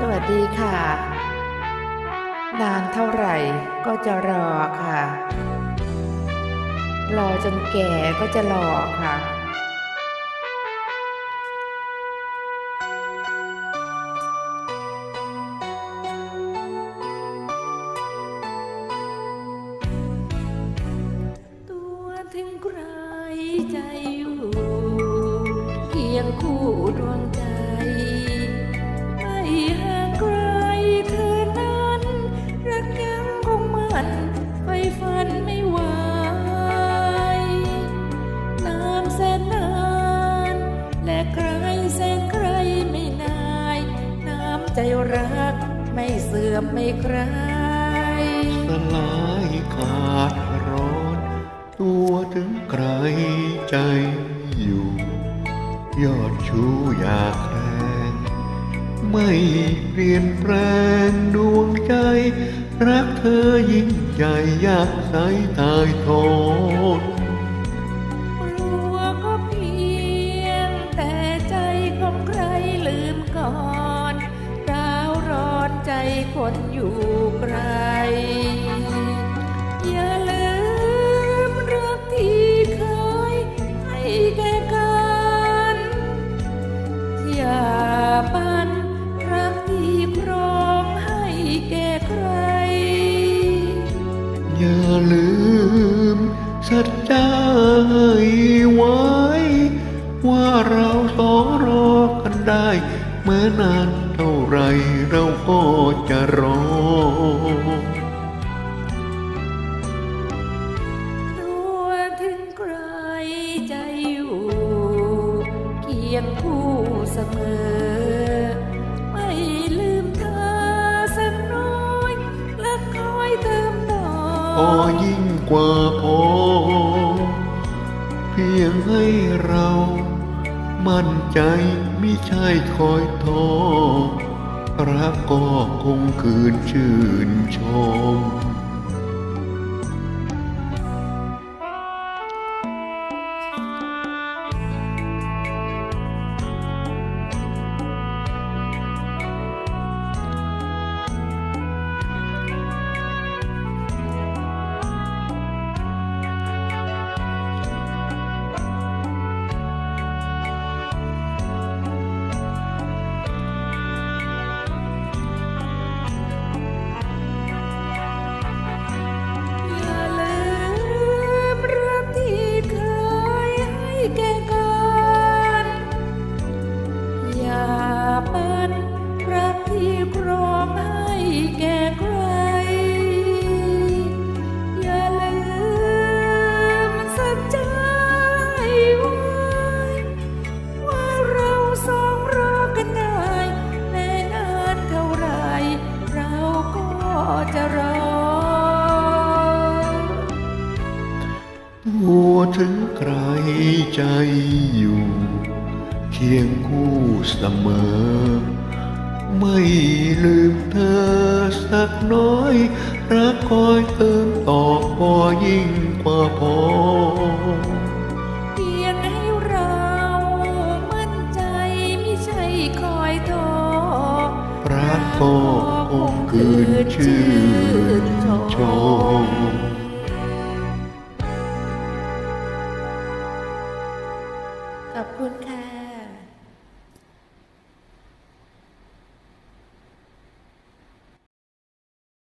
สดีค่ะ นานเท่าไหร่ก็จะรอค่ะ รอจนแก่ก็จะรอค่ะ ตัวถึงใครใจอยู่ เคียงคู่ดวงใจ ใจรักไม่เสื่อมไม่คลายสลายขาดร้อน ตัวถึงใครใจอยู่ ยอดชูอยากแรงไม่เปลี่ยนแปลงดวงใจ รักเธอยิ่งใหญ่อยากใสตายทน คนอยู่ไกล อย่าลืมรักที่เคยให้แก่กัน อย่าปันรักที่ครองให้แก่ใคร อย่าลืมสัจจาให้ไว้ ว่าเราสองรอกันได้เมื่อนานเท่า ไรเราก็จะรอตัวถึงใครใจอยู่เคียงคู่เสมอ ไม่ลืมเธอสักน้อย และคอยเติมต่อพอยิ่งกว่าพอ เพียงให้เรา มั่นใจไม่ใช่คอยท้อ รักก็คงคืนชื่นชม ถึงใครใจอยู่ เคียงคู่เสมอ ไม่ลืมเธอสักน้อย รักคอยเติมต่อพอยิ่งกว่าพอเพียงให้เรามั่นใจไม่ใช่คอยทอรักก็คงคืนชื่นชม ขอบคุณค่ะ